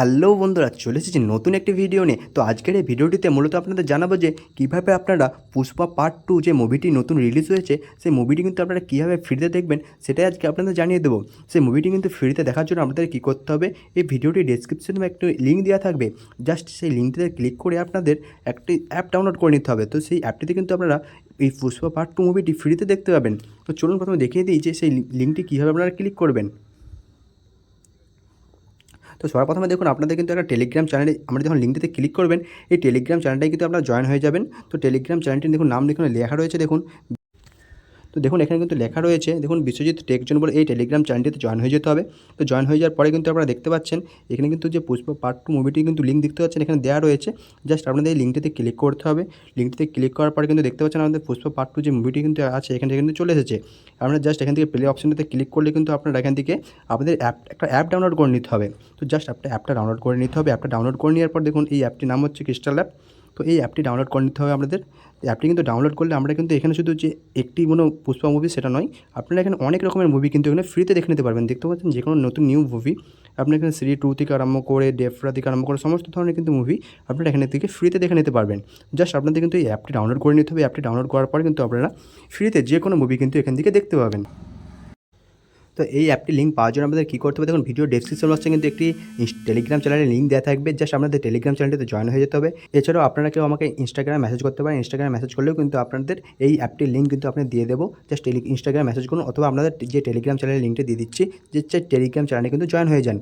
Hello বন্ধুরা, চলে এসেছি নতুন একটি ভিডিও নিয়ে। তো আজকের এই ভিডিওটিতে মূলত আপনাদের জানাব যে, কীভাবে আপনারা পুষ্পা পার্ট টু যে মুভিটি নতুন রিলিজ হয়েছে, সেই মুভিটি কিন্তু আপনারা কীভাবে ফ্রিতে দেখবেন, সেটাই আজকে আপনাদের জানিয়ে দেবো। সেই মুভিটি কিন্তু ফ্রিতে দেখার জন্য আপনাদের কী করতে হবে, এই ভিডিওটি ডিসক্রিপশনে একটু লিঙ্ক দেওয়া থাকবে। জাস্ট সেই লিঙ্কটিতে ক্লিক করে আপনাদের একটি অ্যাপ ডাউনলোড করে নিতে হবে। তো সেই অ্যাপটিতে কিন্তু আপনারা এই পুষ্পা পার্ট টু মুভিটি ফ্রিতে দেখতে পাবেন। তো চলুন প্রথমে দেখিয়ে দিই যে সেই লিঙ্কটি কীভাবে আপনারা ক্লিক করবেন। তো সবার প্রথমে দেখুন, আপনাদের কিন্তু একটা টেলিগ্রাম চ্যানেলে আমরা যখন লিঙ্কটিতে ক্লিক করবেন, এই টেলিগ্রাম চ্যানেলটাই কিন্তু আপনারা জয়েন হয়ে যাবেন। তো টেলিগ্রাম চ্যানেলটি দেখুন, নাম দেখুন, লেখা রয়েছে দেখুন তো দেখুন, এখানে কিন্তু লেখা রয়েছে, দেখুন, বিশ্বজিৎ টেকজন বলে এই টেলিগ্রাম চ্যানেলটিতে জয়েন হয়ে যেতে হবে। তো জয়েন হয়ে যাওয়ার পরে কিন্তু আপনারা দেখতে পাচ্ছেন, এখানে কিন্তু যে পুষ্প পার্ট টু মুভিটি কিন্তু লিঙ্ক দেখতে পাচ্ছেন, এখানে দেওয়া রয়েছে। জাস্ট আপনাদের এই লিঙ্কটিতে ক্লিক করতে হবে। লিঙ্কটিতে ক্লিক করার পরে কিন্তু দেখতে পাচ্ছেন, আমাদের পুষ্প পার্ট টু যে মুভিটি কিন্তু আছে, এখান থেকে কিন্তু চলে এসেছে। আপনারা জাস্ট এখান থেকে প্লে অপশনটাতে ক্লিক করলে কিন্তু আপনারা এখান থেকে আপনাদের অ্যাপ একটা অ্যাপ ডাউনলোড করে নিতে হবে। তো জাস্ট একটা অ্যাপটা ডাউনলোড করে নিতে হবে। অ্যাপটা ডাউনলোড করে নেওয়ার পর দেখুন, এই অ্যাপটির নাম হচ্ছে ক্রিস্টাল অ্যাপ তো এই অ্যাপটি ডাউনলোড করে নিতে হবে আপনাদের অ্যাপটি কিন্তু ডাউনলোড করলে আমরা কিন্তু এখানে শুধু যে একটি কোনো পুষ্পা মুভি সেটা নয়, আপনারা এখানে অনেক রকমের মুভি কিন্তু এখানে ফ্রিতে দেখে নিতে পারবেন। দেখতে পাচ্ছেন যে কোনো নতুন নিউ মুভি আপনি এখানে শ্রী টু থেকে আরম্ভ করে ডেফরা থেকে আরম্ভ করে সমস্ত ধরনের কিন্তু মুভি আপনারা এখানে থেকে ফ্রিতে দেখে নিতে পারবেন। জাস্ট আপনাদের কিন্তু এই অ্যাপটি ডাউনলোড করে নিতে হবে। অ্যাপটি ডাউনলোড করার পর কিন্তু আপনারা ফ্রিতে যে কোনো মুভি কিন্তু এখান থেকে দেখতে পাবেন। তো এই অ্যাপটি লিঙ্ক পাওয়ার জন্য আমাদের কী করতে হবে? দেখুন ভিডিও ডেসক্রিপশন বক্সে কিন্তু একটি টেলিগ্রাম চ্যানেলের লিঙ্ক দেওয়া থাকবে। জাস্ট আপনাদের টেলিগ্রাম চ্যানেলটিতে জয়েন হয়ে যেতে হবে। এছাড়াও আপনারা কেউ আমাকে ইনস্টাগ্রামে মেসেজ করতে পারেন। ইনস্টাগ্রামে মেসেজ করলেও কিন্তু আপনাদের এই অ্যাপটির লিঙ্ক কিন্তু আপনি দিয়ে দেবো। জাস্ট টেলি ইনস্টাগ্রামে মেসেজ করুন অথবা আপনাদের যে টেলিগ্রাম চ্যানেলের লিঙ্কটা দিয়ে দিচ্ছি, যে টেলিগ্রাম চ্যানেলে কিন্তু জয়েন হয়ে যান।